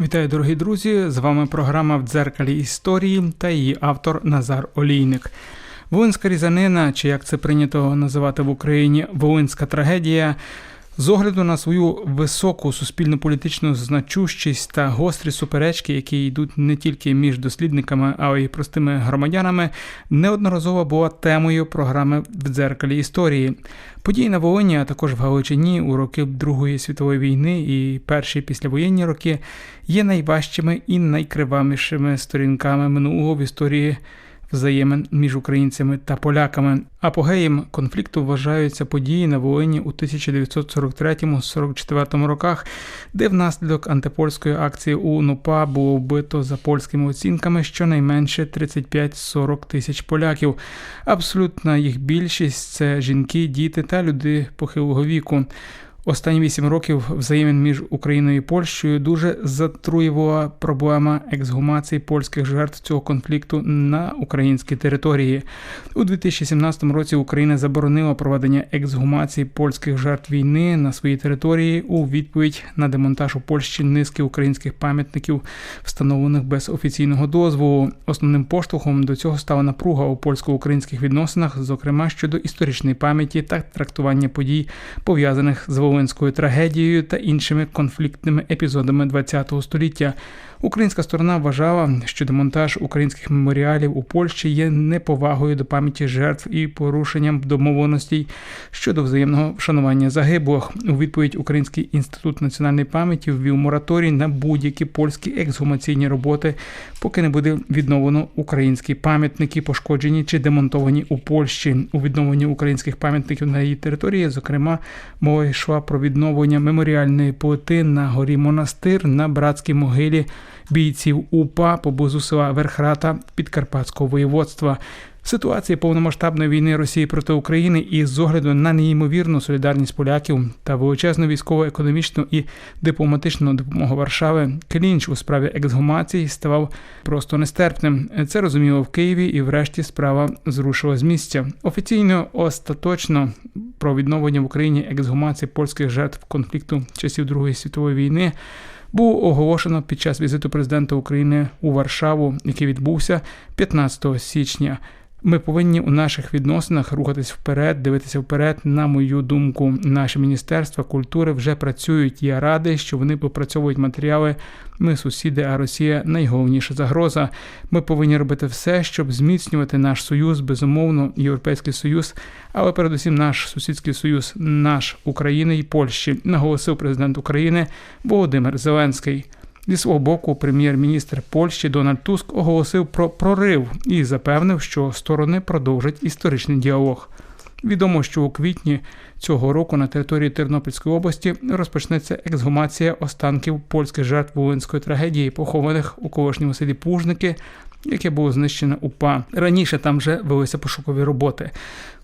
Вітаю, дорогі друзі! З вами програма в дзеркалі історії та її автор Назар Олійник. Волинська різанина, чи як це прийнято називати в Україні, Волинська трагедія. З огляду на свою високу суспільно-політичну значущість та гострі суперечки, які йдуть не тільки між дослідниками, а й простими громадянами, неодноразово була темою програми в дзеркалі історії. Події на Волині, а також в Галичині у роки Другої світової війни і перші післявоєнні роки є найважчими і найкривавішими сторінками минулого в історії взаємин між українцями та поляками. Апогеєм конфлікту вважаються події на Волині у 1943-44 роках, де внаслідок антипольської акції УНУПА було вбито за польськими оцінками щонайменше 35-40 тисяч поляків. Абсолютна їх більшість це жінки, діти та люди похилого віку. Останні вісім років взаємин між Україною і Польщею дуже затруювала проблема ексгумації польських жертв цього конфлікту на українській території. У 2017 році Україна заборонила проведення ексгумації польських жертв війни на своїй території у відповідь на демонтаж у Польщі низки українських пам'ятників, встановлених без офіційного дозволу. Основним поштовхом до цього стала напруга у польсько-українських відносинах, зокрема щодо історичної пам'яті та трактування подій пов'язаних з Волинською трагедією та іншими конфліктними епізодами ХХ століття. Українська сторона вважала, що демонтаж українських меморіалів у Польщі є неповагою до пам'яті жертв і порушенням домовленостей щодо взаємного вшанування загиблих. У відповідь Український інститут національної пам'яті ввів мораторій на будь-які польські ексгумаційні роботи, поки не буде відновлено українські пам'ятники, пошкоджені чи демонтовані у Польщі. У відновленні українських пам'ятників на її території, зокрема, мова йшла про відновлення меморіальної плити на горі Монастир на братській могилі бійців УПА поблизу села Верхрата Підкарпатського воєводства. Ситуації повномасштабної війни Росії проти України і з огляду на неймовірну солідарність поляків та величезну військово-економічну і дипломатичну допомогу Варшави, клінч у справі ексгумації ставав просто нестерпним. Це розуміло в Києві, і врешті справа зрушила з місця. Офіційно остаточно про відновлення в Україні ексгумації польських жертв конфлікту часів Другої світової війни було оголошено під час візиту президента України у Варшаву, який відбувся 15 січня. Ми повинні у наших відносинах рухатись вперед, дивитися вперед. На мою думку, наші міністерства культури вже працюють. Я радий, що вони попрацьовують матеріали. Ми сусіди, а Росія найголовніша загроза. Ми повинні робити все, щоб зміцнювати наш союз, безумовно, європейський союз, але передусім наш сусідський союз, наш України і Польщі, наголосив президент України Володимир Зеленський. Зі свого боку, прем'єр-міністр Польщі Дональд Туск оголосив про прорив і запевнив, що сторони продовжать історичний діалог. Відомо, що у квітні цього року на території Тернопільської області розпочнеться ексгумація останків польських жертв Волинської трагедії, похованих у колишньому селі Пужники, яке було знищено УПА. Раніше там вже велися пошукові роботи.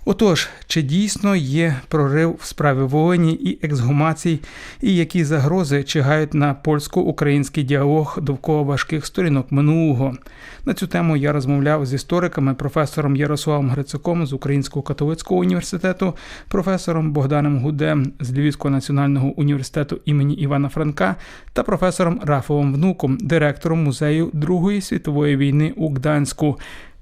Отож, чи дійсно є прорив в справі Волині і ексгумацій, і які загрози чигають на польсько-український діалог довкола важких сторінок минулого? На цю тему я розмовляв з істориками, професором Ярославом Грицаком з Українського католицького університету, професором Богданом Гудем з Львівського національного університету імені Івана Франка та професором Рафовим Внуком, директором музею Другої світової війни у Гданську.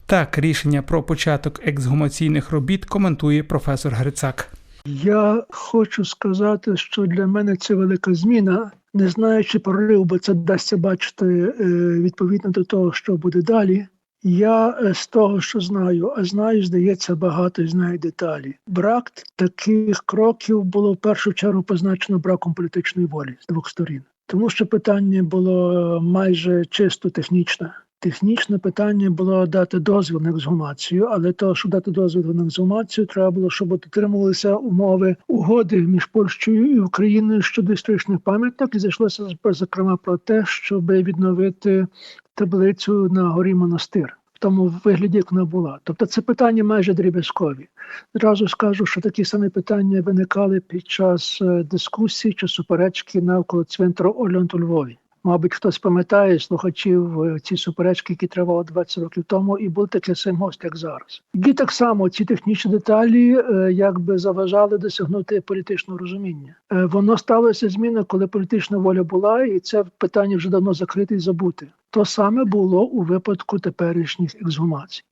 Так, рішення про початок ексгумаційних робіт коментує професор Грицак. Я хочу сказати, що для мене це велика зміна. Не знаю, чи прорив, бо це дасться бачити е, відповідно до того, що буде далі. Я е, з того, що знаю, а знаю, здається, багато і знаю деталі. Брак таких кроків було в першу чергу позначено браком політичної волі з двох сторін, тому що питання було майже чисто технічне. Технічне питання було дати дозвіл на ексгумацію, але то, щоб дати дозвіл на ексгумацію, треба було, щоб дотримувалися умови угоди між Польщею і Україною щодо історичних пам'яток. І зайшлося зокрема про те, щоб відновити таблицю на горі монастир. Тому вигляді, як вона була. Тобто це питання майже дріб'язкові. Зразу скажу, що такі самі питання виникали під час дискусії чи суперечки навколо цвинтару Орлеан у Львові. Мабуть, хтось пам'ятає слухачів е, ці суперечки, які тривали 20 років тому, і був такий сам гост, як зараз. І так само ці технічні деталі е, якби заважали досягнути політичного розуміння. Е, Воно сталося зміна, коли політична воля була, і це питання вже давно закрите і забуте. То саме було у випадку теперішніх ексгумацій.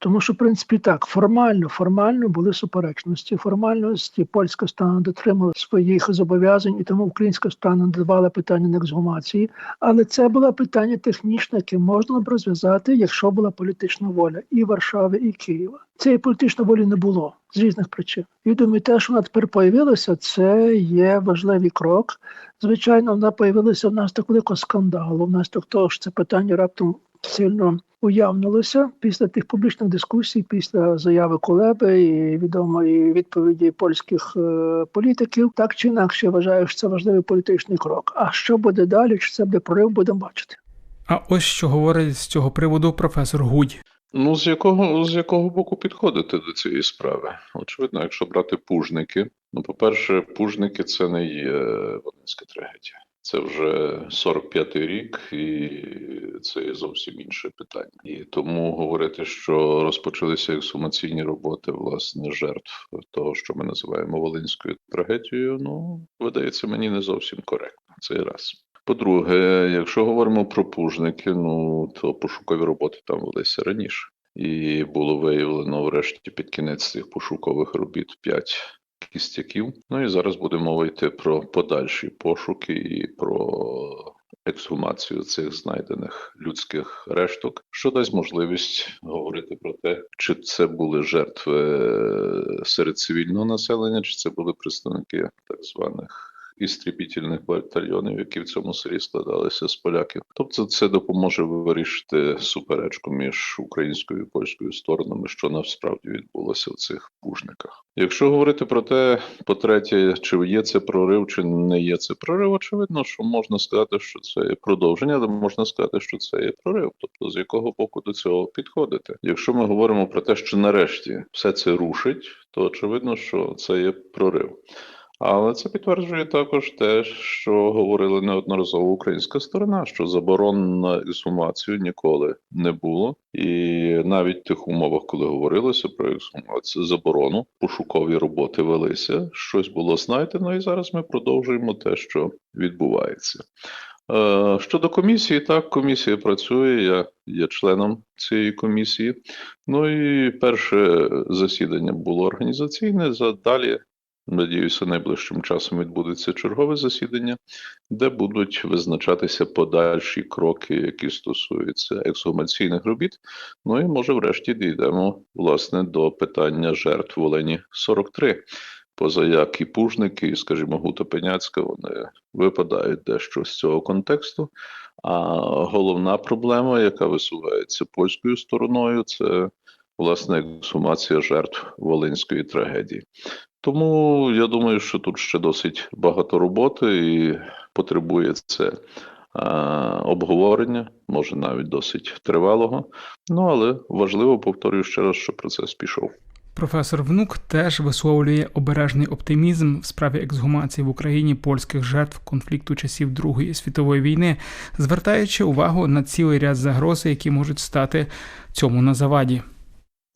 Тому що, в принципі, так, формально, формально були суперечності. Формальності польська сторона дотримала своїх зобов'язань, і тому українська сторона надавала питання на ексгумації. Але це було питання технічне, яке можна б розв'язати, якщо була політична воля і Варшави, і Києва. Цієї політичної волі не було з різних причин. І думаю, те, що вона тепер появилася, це є важливий крок. Звичайно, вона появилася в нас так великого скандалу. В нас так того, що це питання раптом сильно уявнилося після тих публічних дискусій, після заяви Кулеби і відомої відповіді польських е, політиків. Так чи інакше, я вважаю, що це важливий політичний крок. А що буде далі? Чи це буде прорив, будемо бачити. А ось що говорить з цього приводу професор Гудь. Ну, з якого, з якого боку підходити до цієї справи? Очевидно, якщо брати пужники, ну, по-перше, пужники це не є Волинська трагедія. Це вже 45-й рік, і це зовсім інше питання. І тому говорити, що розпочалися ексгумаційні роботи власне жертв того, що ми називаємо Волинською трагедією, ну видається мені не зовсім коректно. Це раз. По-друге, якщо говоримо про пужники, ну то пошукові роботи там велися раніше, і було виявлено врешті під кінець цих пошукових робіт п'ять кістяків. Ну і зараз буде мова йти про подальші пошуки і про ексгумацію цих знайдених людських решток, що дасть можливість говорити про те, чи це були жертви серед цивільного населення, чи це були представники так званих істрібітельних батальйонів, які в цьому селі складалися з поляків. Тобто, це допоможе вирішити суперечку між українською і польською сторонами, що насправді відбулося в цих пужниках. Якщо говорити про те, по-третє, чи є це прорив, чи не є це прорив, очевидно, що можна сказати, що це є продовження, але можна сказати, що це є прорив. Тобто, з якого боку до цього підходити. Якщо ми говоримо про те, що нарешті все це рушить, то очевидно, що це є прорив. Але це підтверджує також те, що говорили неодноразово українська сторона, що заборон на ексгумацію ніколи не було, і навіть в тих умовах, коли говорилося про ексгумацію, заборону, пошукові роботи велися, щось було знайдено, і зараз ми продовжуємо те, що відбувається. Е, Щодо комісії, так, комісія працює. Я є членом цієї комісії. Ну і перше засідання було організаційне. Задалі Надіюся, найближчим часом відбудеться чергове засідання, де будуть визначатися подальші кроки, які стосуються ексгумаційних робіт. Ну і може, врешті, дійдемо власне до питання жертв Олені 43. Поза як і пужники, і, скажімо, Гута Пеняцька, вони випадають дещо з цього контексту. А головна проблема, яка висувається польською стороною, це власне ексгумація жертв Волинської трагедії. Тому я думаю, що тут ще досить багато роботи і потребує це а, обговорення, може навіть досить тривалого. Ну але важливо повторюю ще раз, що процес пішов. Професор Внук теж висловлює обережний оптимізм в справі ексгумації в Україні польських жертв конфлікту часів Другої світової війни, звертаючи увагу на цілий ряд загроз, які можуть стати цьому на заваді.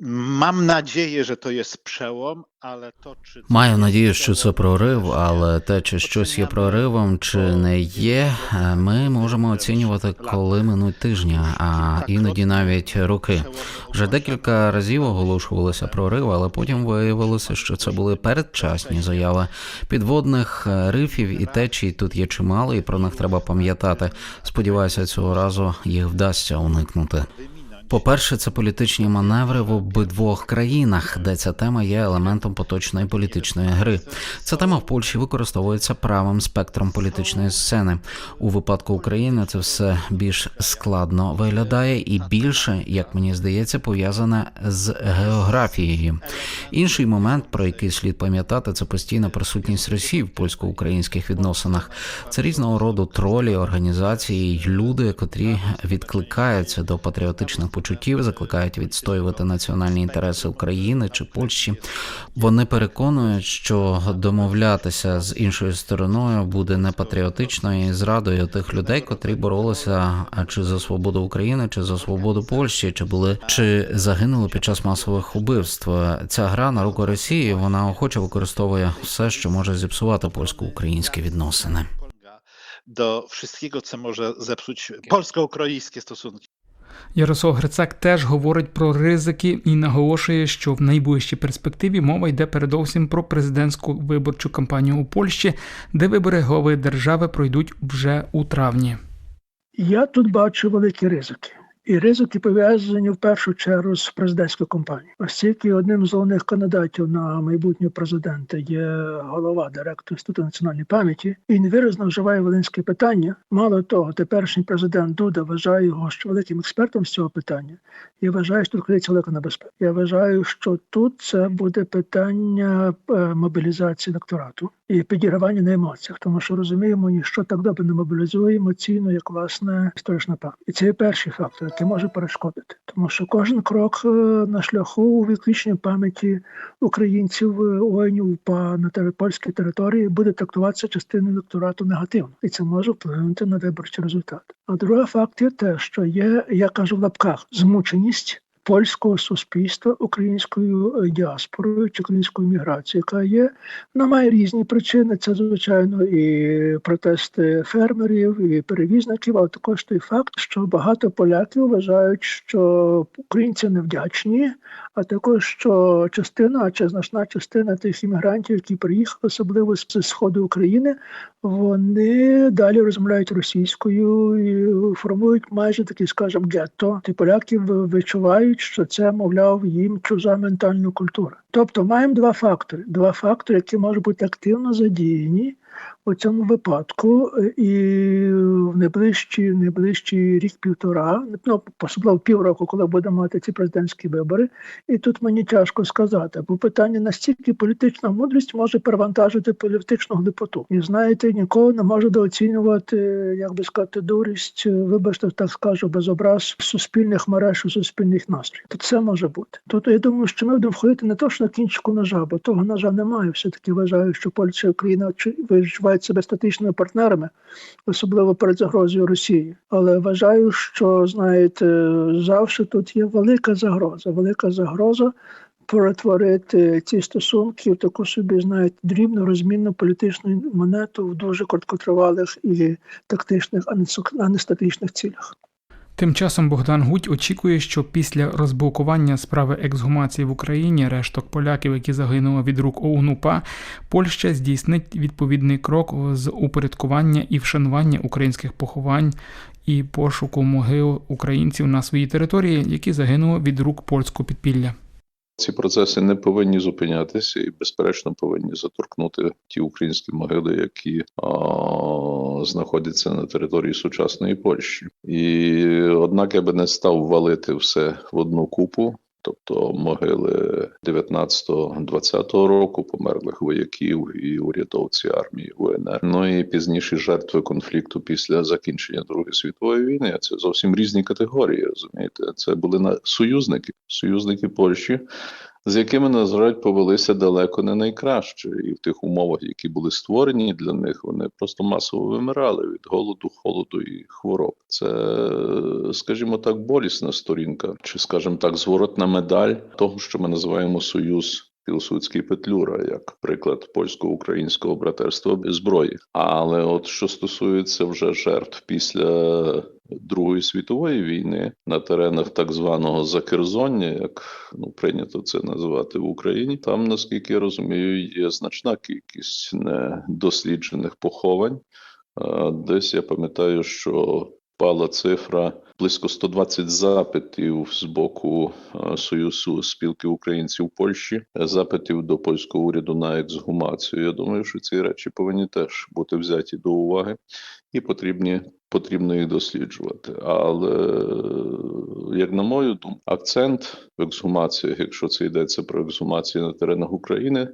Mam nadzieję, że to jest przełom, ale to czy Маю надію, що це прорив, але те, чи щось є проривом, чи не є, ми можемо оцінювати, коли минуть тижні, а іноді навіть роки. Вже декілька разів оголошувалися прориви, але потім виявилося, що це були передчасні заяви підводних рифів і течій тут є чимало, і про них треба пам'ятати. Сподіваюся, цього разу їх вдасться уникнути. По-перше, це політичні маневри в обидвох країнах, де ця тема є елементом поточної політичної гри. Ця тема в Польщі використовується правим спектром політичної сцени. У випадку України це все більш складно виглядає і більше, як мені здається, пов'язане з географією. Інший момент, про який слід пам'ятати, це постійна присутність Росії в польсько-українських відносинах. Це різного роду тролі, організації, люди, котрі відкликаються до патріотичних почуттів почуттів, закликають відстоювати національні інтереси України чи Польщі. Вони переконують, що домовлятися з іншою стороною буде непатріотично і зрадою тих людей, котрі боролися чи за свободу України, чи за свободу Польщі, чи були чи загинули під час масових убивств. Ця гра на руку Росії вона охоче використовує все, що може зіпсувати польсько-українські відносини. do wszystkiego, co może zepsuć polsko-ukraińskie stosunki. Ярослав Грицак теж говорить про ризики і наголошує, що в найближчій перспективі мова йде передовсім про президентську виборчу кампанію у Польщі, де вибори голови держави пройдуть вже у травні. Я тут бачу великі ризики. І ризики пов'язані в першу чергу з президентською кампанією. Оскільки одним з головних кандидатів на майбутнього президента є голова директор інституту національної пам'яті, він виразно вживає волинське питання. Мало того, теперішній президент Дуда вважає його великим експертом з цього питання. Я вважаю, що тут криється велика небезпека. Я вважаю, що тут це буде питання е, мобілізації електорату і підігравання на емоціях, тому що розуміємо, ніщо так добре не мобілізує емоційно, як власне історична пам'ять. І це є перший фактор, який може перешкодити, тому що кожен крок е, на шляху увіковічення пам'яті українців е, воїнів на польській території буде трактуватися частиною електорату негативно, і це може вплинути на виборчий результат. А другий факт є те, що є, я кажу в лапках, змученість польського суспільства українською е, діаспорою чи українською міграцією, яка є, вона має різні причини. Це звичайно і протести фермерів, і перевізників, але також той факт, що багато поляків вважають, що українці невдячні, а також що частина чи значна частина тих іммігрантів, які приїхали, особливо з сходу України, вони далі розмовляють російською і формують майже такі, скажімо, гетто. Ті поляки вичувають, що це, мовляв, їм чужа ментальна культура. Тобто маємо два фактори: два фактори, які можуть бути активно задіяні у цьому випадку, е, і в найближчі, найближчий рік-півтора, ну особливо півроку, коли будемо мати ці президентські вибори. І тут мені тяжко сказати, бо питання настільки політична мудрість може перевантажити політичну глиботу. І знаєте, ніколи не можу дооцінювати, як би сказати, дурість, вибачте, так скажу, без образ суспільних мереж і суспільних настроїв. Тут все може бути. Тут я думаю, що ми будемо входити не то, що на кінчику ножа, бо того ножа немає. Все таки вважаю, що Польща Україна чи- відчувають себе статичними партнерами, особливо перед загрозою Росії. Але вважаю, що знаєте, завжди тут є велика загроза, велика загроза. Перетворити ці стосунки в таку собі, знаєте, дрібну розмінну політичну монету в дуже короткотривалих і тактичних, а не статичних цілях. Тим часом Богдан Гудь очікує, що після розблокування справи ексгумації в Україні решток поляків, які загинули від рук ОУН-УПА, Польща здійснить відповідний крок з упорядкування і вшанування українських поховань і пошуку могил українців на своїй території, які загинули від рук польського підпілля. Ці процеси не повинні зупинятися і, безперечно, повинні заторкнути ті українські могили, які а, знаходяться на території сучасної Польщі. І однак я би не став валити все в одну купу. Тобто могили 19-20 року померлих вояків і урядовці армії УНР. Ну і пізніші жертви конфлікту після закінчення Другої світової війни. Це зовсім різні категорії. Розумієте, це були на союзники, союзники Польщі, з якими Назарать повелися далеко не найкраще, і в тих умовах, які були створені для них, вони просто масово вимирали від голоду, холоду і хвороб. Це, скажімо так, болісна сторінка, чи, скажімо так, зворотна медаль того, що ми називаємо союз. Пілсудський Петлюра, як приклад польсько-українського братерства без зброї. Але от що стосується вже жертв після Другої світової війни на теренах так званого Закерзоння, як ну прийнято це називати в Україні, там, наскільки я розумію, є значна кількість недосліджених поховань. Десь я пам'ятаю, що впала цифра близько 120 запитів з боку е, Союзу спілки українців Польщі, е, запитів до польського уряду на ексгумацію. Я думаю, що ці речі повинні теж бути взяті до уваги і потрібні. Потрібно їх досліджувати, але як на мою думку, акцент в ексгумаціях, якщо це йдеться про ексгумацію на теренах України,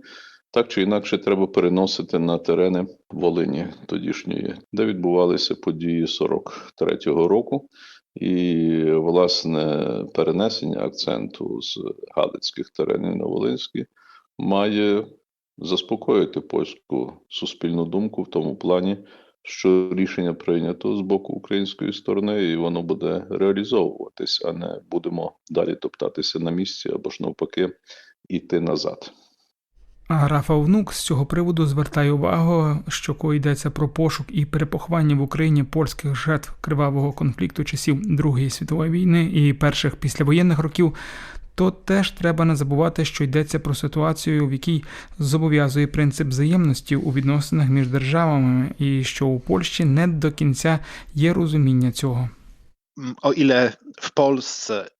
так чи інакше треба переносити на терени Волині тодішньої, де відбувалися події 43-го року, І, власне, перенесення акценту з Галицьких теренів на Волинські має заспокоїти польську суспільну думку в тому плані, що рішення прийнято з боку української сторони, і воно буде реалізовуватись, а не будемо далі топтатися на місці або ж навпаки іти назад. А Рафа Внук з цього приводу звертає увагу, що коли йдеться про пошук і перепоховання в Україні польських жертв кривавого конфлікту часів Другої світової війни і перших післявоєнних років, то теж треба не забувати, що йдеться про ситуацію, в якій зобов'язує принцип взаємності у відносинах між державами, і що у Польщі не до кінця є розуміння цього. Mm, O ile w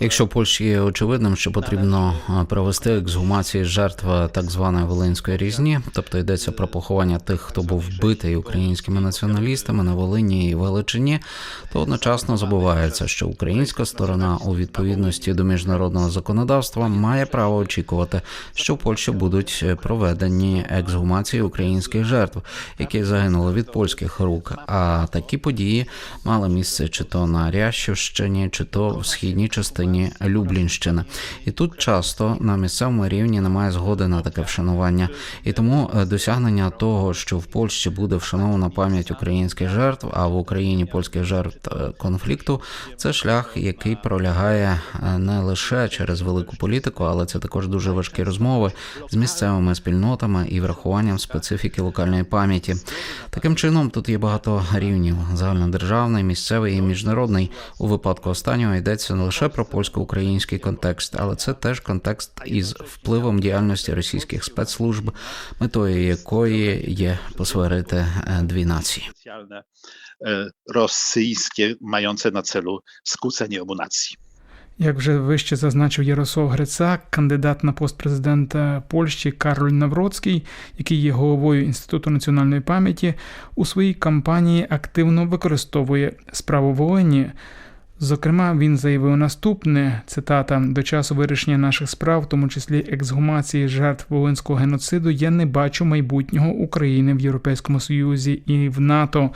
Якщо в Польщі є очевидним, що потрібно е, провести ексгумації жертв так званої Волинської різні, тобто йдеться про поховання тих, хто був вбитий українськими націоналістами на Волині і Величині, то одночасно забувається, що українська сторона у відповідності до міжнародного законодавства має право очікувати, що в Польщі будуть проведені ексгумації українських жертв, які загинули від польських рук. А такі події мали місце чи то на Рящівщині, чи то в східній частині Люблінщини. І тут часто на місцевому рівні немає згоди на таке вшанування. І тому е, досягнення того, що в Польщі буде вшанована пам'ять українських жертв, а в Україні польських жертв е, конфлікту, це шлях, який пролягає е, не лише через велику політику, але це також дуже важкі розмови з місцевими спільнотами і врахуванням специфіки локальної пам'яті. Таким чином, тут є багато рівнів: загальнодержавний, місцевий і міжнародний. У випадку останнього йдеться не лише про польсько-український контекст, але це теж контекст із впливом діяльності російських спецслужб, метою якої є посварити е, дві нації. e, rosyjskie mające na celu skłócenie obu nacji. Як вже вище зазначив Ярослав Грицак, кандидат на пост президента Польщі Кароль Навроцький, який є головою Інституту національної пам'яті, у своїй кампанії активно використовує справу Волині. Зокрема, він заявив наступне цитата до часу вирішення наших справ, в тому числі ексгумації жертв волинського геноциду, я не бачу майбутнього України в Європейському Союзі і в НАТО.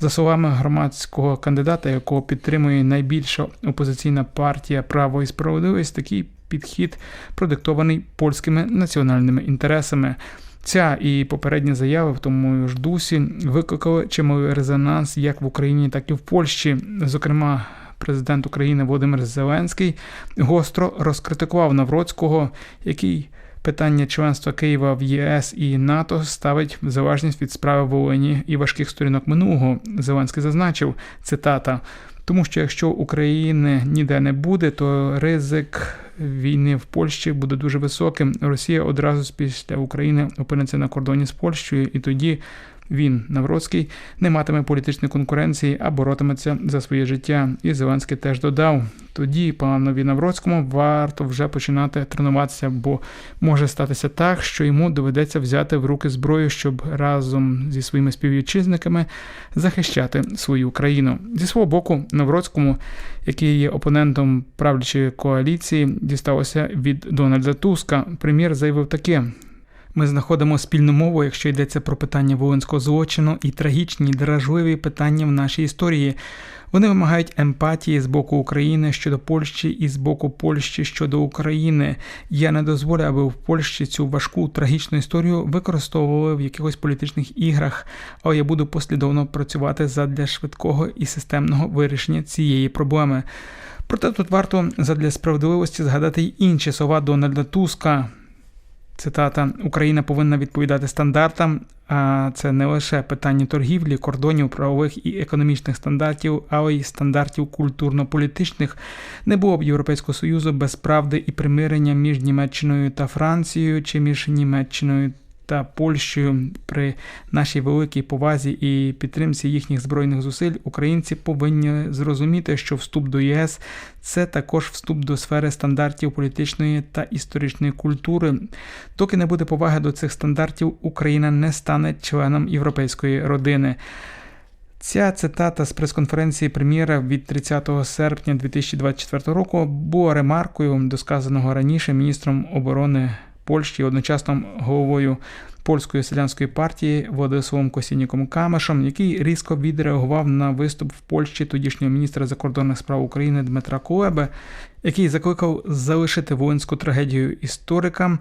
За словами громадського кандидата, якого підтримує найбільша опозиційна партія Право і справедливість, такий підхід продиктований польськими національними інтересами. Ця і попередні заяви в тому ж дусі викликали чималий резонанс як в Україні, так і в Польщі. Зокрема, президент України Володимир Зеленський гостро розкритикував Навроцького, який питання членства Києва в ЄС і НАТО ставить в залежність від справи Волині і важких сторінок минулого. Зеленський зазначив цитата. Тому що якщо України ніде не буде, то ризик війни в Польщі буде дуже високим. Росія одразу після України опиниться на кордоні з Польщею, і тоді він, Навроцький, не матиме політичної конкуренції, а боротиметься за своє життя. І Зеленський теж додав: тоді панові Навроцькому варто вже починати тренуватися, бо може статися так, що йому доведеться взяти в руки зброю, щоб разом зі своїми співвітчизниками захищати свою країну. Зі свого боку, Навроцькому, який є опонентом правлячої коаліції, дісталося від Дональда Туска. Прем'єр заявив таке. Ми знаходимо спільну мову, якщо йдеться про питання воїнського злочину і трагічні, дражливі питання в нашій історії. Вони вимагають емпатії з боку України щодо Польщі і з боку Польщі щодо України. Я не дозволю, аби в Польщі цю важку трагічну історію використовували в якихось політичних іграх, але я буду послідовно працювати задля швидкого і системного вирішення цієї проблеми. Проте тут варто задля справедливості згадати й інші слова Дональда Туска. Цитата: Україна повинна відповідати стандартам, а це не лише питання торгівлі, кордонів, правових і економічних стандартів, але й стандартів культурно-політичних. Не було б Європейського Союзу без правди і примирення між Німеччиною та Францією чи між Німеччиною та Польщею при нашій великій повазі і підтримці їхніх збройних зусиль. Українці повинні зрозуміти, що вступ до ЄС це також вступ до сфери стандартів політичної та історичної культури. Доки не буде поваги до цих стандартів, Україна не стане членом європейської родини. Ця цитата з прес-конференції прем'єра від 30 серпня 2024 року була ремаркою до сказаного раніше міністром оборони Польщі, одночасно головою польської селянської партії Владиславом Косініком Камешем, який різко відреагував на виступ в Польщі тодішнього міністра закордонних справ України Дмитра Кулеби, який закликав залишити воїнську трагедію історикам.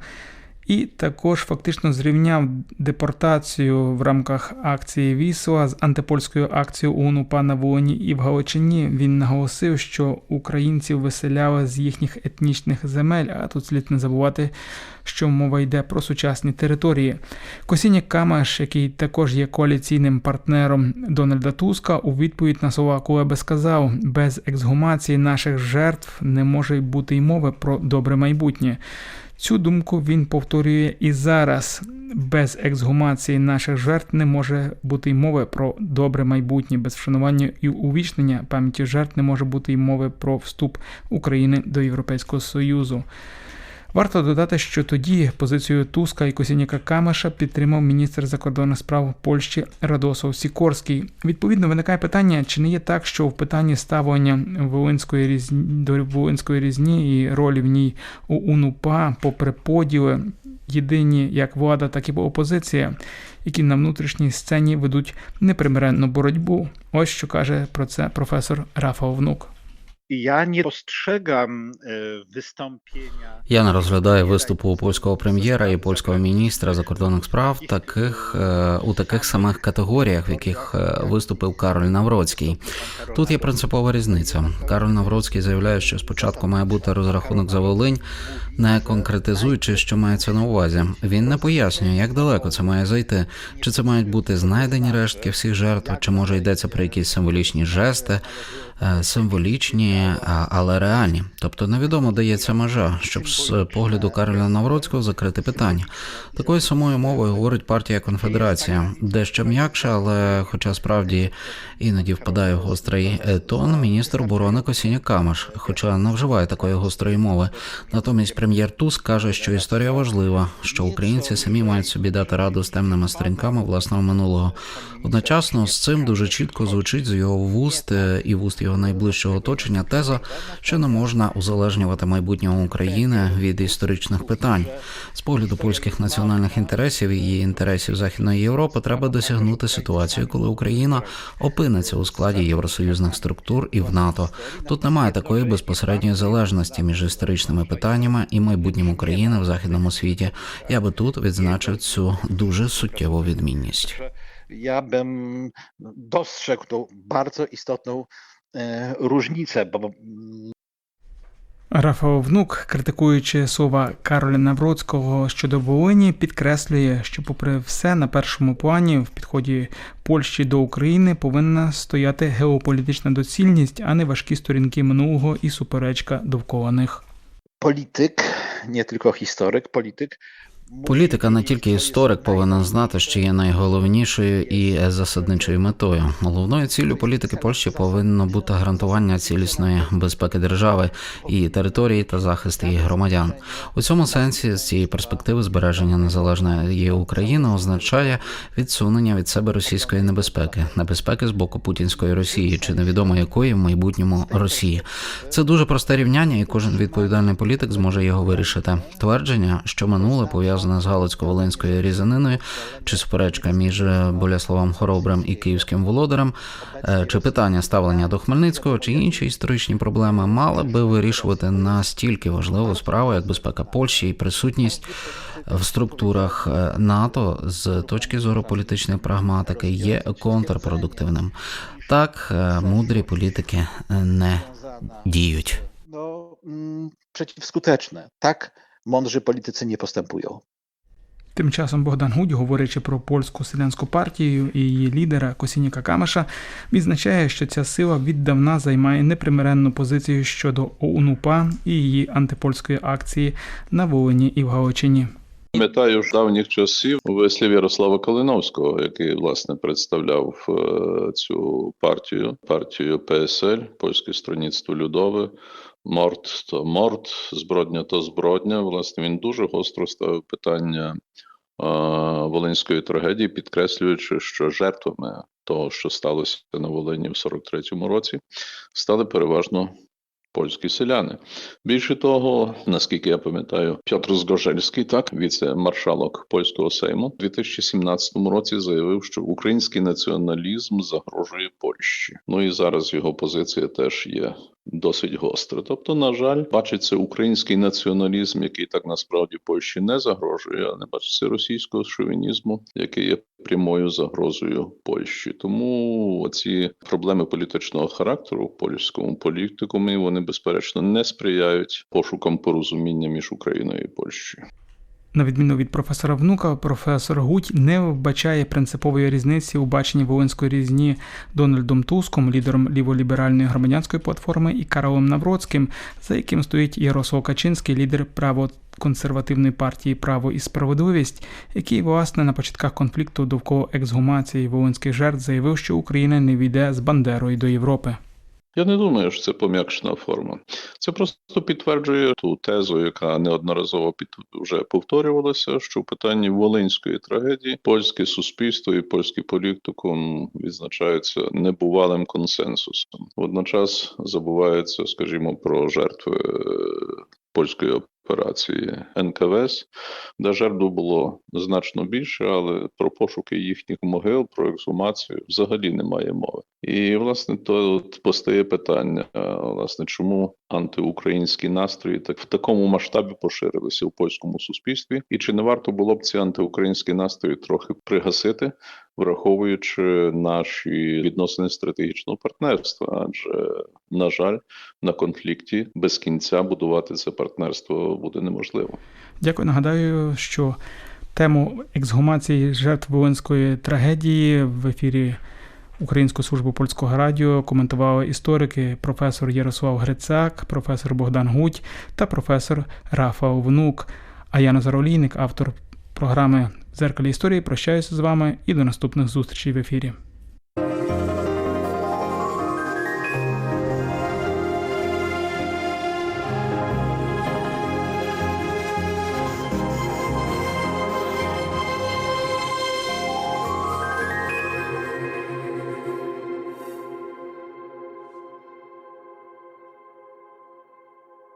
І також фактично зрівняв депортацію в рамках акції Вісла з антипольською акцією УНУПА на Волині і в Галичині. Він наголосив, що українців виселяли з їхніх етнічних земель, а тут слід не забувати, що мова йде про сучасні території. Косінік Камаш, який також є коаліційним партнером Дональда Туска, у відповідь на слова Кулеби сказав: без ексгумації наших жертв не може бути й мови про добре майбутнє. Цю думку він повторює і зараз. Без ексгумації наших жертв не може бути й мови про добре майбутнє, без вшанування і увічнення пам'яті жертв не може бути й мови про вступ України до Європейського Союзу. Варто додати, що тоді позицію Туска і Косініка Камеша підтримав міністр закордонних справ Польщі Радосов Сікорський. Відповідно, виникає питання, чи не є так, що в питанні ставлення Волинської різні до Волинської різні і ролі в ній у УНУПА, попри поділи, єдині як влада, так і опозиція, які на внутрішній сцені ведуть непримиренну боротьбу. Ось що каже про це професор Рафал Внук. Nie postrzegam e, wystąpienia. Я не розглядаю виступу польського прем'єра і польського міністра закордонних справ таких у таких самих категоріях, в яких виступив Кароль Навроцький. Тут є принципова різниця. Кароль Навроцький заявляє, що спочатку має бути розрахунок за Волинь, не конкретизуючи, що мається на увазі. Він не пояснює, як далеко це має зайти. Чи це мають бути знайдені рештки всіх жертв, чи може йдеться про якісь символічні жести, символічні, але реальні. Тобто невідомо дається межа, щоб з погляду Кароля Навроцького закрити питання. Такою самою мовою говорить партія Конфедерація, дещо м'якше, але хоча справді іноді впадає в гострий е, тон міністр оборони Косіня Камаш, хоча не вживає такої гострої мови. Натомість прем'єр Туск каже, що історія важлива, що українці самі мають собі дати раду з темними сторінками власного минулого. Одночасно з цим дуже чітко звучить з його вуст е, і вуст його найближчого оточення теза, що не можна узалежнювати майбутнього України від історичних питань. З погляду польських національних інтересів і інтересів Західної Європи треба досягнути ситуацію, коли Україна опиниться у складі євросоюзних структур і в НАТО. Тут немає такої безпосередньої залежності між історичними питаннями і майбутнім України в західному світі. Я би тут відзначив цю дуже суттєву відмінність. Я б dostrzegł ту дуже істотну różnicę, bo Рафал Внук, критикуючи слова Кароля Навроцького щодо Волині, підкреслює, що, попри все, на першому плані в підході Польщі до України повинна стояти геополітична доцільність, а не важкі сторінки минулого і суперечка довкола них. polityk, nie tylko historyk, polityk. Політика не тільки історик повинен знати, що є найголовнішою і засадничою метою. Головною ціллю політики Польщі повинно бути гарантування цілісної безпеки держави і території та захист її громадян. У цьому сенсі з цієї перспективи збереження незалежної України означає відсунення від себе російської небезпеки, небезпеки з боку путінської Росії чи невідомо якої в майбутньому Росії. Це дуже просте рівняння, і кожен відповідальний політик зможе його вирішити. Твердження, що минуле пов'язане з Галицько-Волинською різаниною, чи суперечка між е, Боляславом Хоробрим і Київським володарем, е, чи питання ставлення до Хмельницького, чи інші історичні проблеми мали би вирішувати настільки важливу справу, як безпека Польщі і присутність в структурах е, НАТО з точки зору політичної прагматики є контрпродуктивним. Так, мудрі політики не діють. Przeciwskuteczne. Tak mądrzy politycy nie postępują. Тим часом Богдан Гудь, говорячи про польську селянську партію і її лідера Косініка Камеша, відзначає, що ця сила віддавна займає непримиренну позицію щодо ОУНУПА і її антипольської акції на Волині і в Галичині. Пам'ятаю ж давніх часів вислів Ярослава Калиновського, який власне представляв е, цю партію, партію ПСЛ, Польське Строніцтво Людове. Морт то морт, збродня то збродня. Власне, він дуже гостро ставив питання е, волинської трагедії, підкреслюючи, що жертвами того, що сталося на Волині в 43-му році, стали переважно польські селяни. Більше того, наскільки я пам'ятаю, Петр Згожельський, так віце-маршалок польського сейму, у 2017 році заявив, що український націоналізм загрожує Польщі. Ну і зараз його позиція теж є досить гостра. Тобто, на жаль, бачиться український націоналізм, який так насправді Польщі не загрожує, а не бачиться російського шовінізму, який є прямою загрозою Польщі. Тому ці проблеми політичного характеру в польському політикумі вони безперечно не сприяють пошукам порозуміння між Україною і Польщею. На відміну від професора Внука, професор Гуть не вбачає принципової різниці у баченні воїнської різні Дональдом Туском, лідером ліволіберальної громадянської платформи, і Каролом Навроцьким, за яким стоїть Ярослав Качинський, лідер правоконсервативної партії Право і справедливість, який, власне, на початках конфлікту довкола ексгумації воїнських жертв заявив, що Україна не війде з Бандерою до Європи. Я не думаю, що це пом'якшена форма. Це просто підтверджує ту тезу, яка неодноразово під вже повторювалася, що в питанні волинської трагедії польське суспільство і польський політикум відзначаються небувалим консенсусом. Водночас забувається, скажімо, про жертви польської операції НКВС, де жертв було значно більше, але про пошуки їхніх могил, про ексгумацію взагалі немає мови. І власне тут постає питання: власне, чому антиукраїнські настрої так в такому масштабі поширилися в польському суспільстві, і чи не варто було б ці антиукраїнські настрої трохи пригасити, враховуючи наші відносини стратегічного партнерства? Адже на жаль, на конфлікті без кінця будувати це партнерство буде неможливо. Дякую. Нагадаю, що тему ексгумації жертв воїнської трагедії в ефірі Української служби польського радіо коментували історики професор Ярослав Грицак, професор Богдан Гуть та професор Рафал Внук. А я Назар Олійник, автор програми Зеркалі історії. Прощаюся з вами і до наступних зустрічей в ефірі.